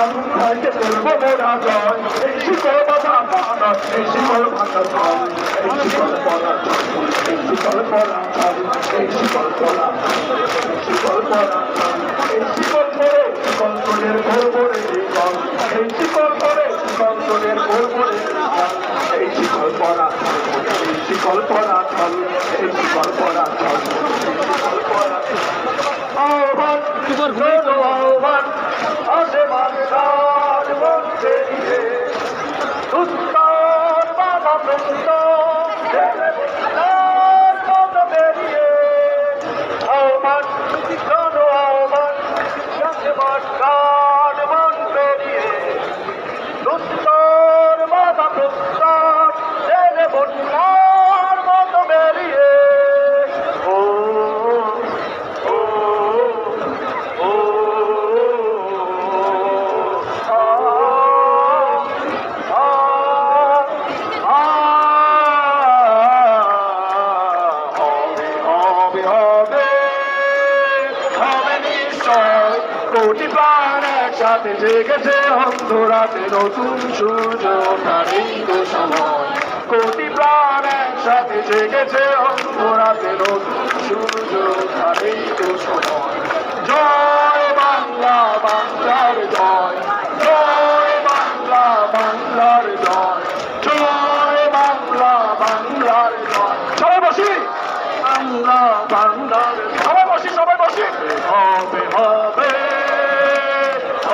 আগুন খাইতে করব মোরা জয় এই শিকল বাধা পানা এই শিকল ভাঙা জল এই শিকল পরা এই শিকল পরা এই শিকল পরা এই শিকল পরা এই শিকল তোলের ভোর ভরে জীবন এই শিকল তোলের ভোর ভরে জীবন এই শিকল পরা এই শিকল চল এই শিকল এই শিকল পরা আহ্বান রোজ আহ্বান আসে উত্তর কোটি প্রাণ একসাথে জেগেছে অন্ধরাতে নতুন সূর্য এই সময়। কোটি প্রাণ একসাথে জেগেছে অন্ধরাতে নতুন সূর্য এই সময়। জয় বাংলা, বাংলার জয়। জয় বাংলা, বাংলার জয়। জয় বাংলা, বাংলার জয়। সবাই বসি। বাংলা বাংলার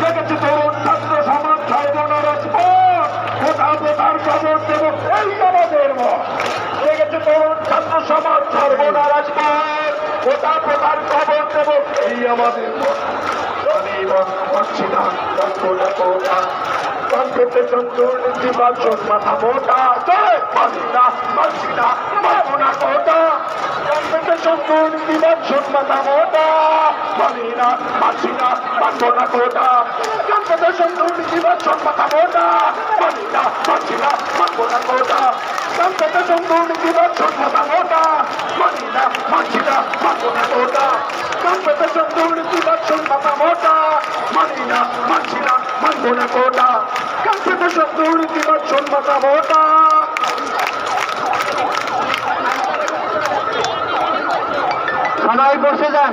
দেখেছি তরুণ ছাত্র সমাজ ছয় বোনের রাজপথ খবর দেব এই আমাদের মত। দেখেছে তরুণ ছাত্র সমাজ সর্বনারাজ পায় কোথা কোথার খবর দেব এই আমাদের পাচ্ছি না কোটা কোটা কম্পিউটার চন্দ্র নীতি বাচন মাথা মোটা। চলে পাচ্ছি না পাচ্ছি না পাবো না কোটা কম্পিউটার চন্দ্র নীতি বাচন মাথা মোটা। পারি না পাচ্ছি না পাবো না কোটা কম্পিউটার চন্দ্র নীতি বাচন মাথা মোটা। পারি না পাচ্ছি না পাবো না কোটা কম্পিউটার চন্দ্র নীতি মোটা। পারি না পাচ্ছি না পাবো না কোটা কম্পিউটার চন্দ্র নীতি মোটা। মানি না মানছি না মানবো না কোটা নীতি বাচন মাথা মোটা সবাই বসে যান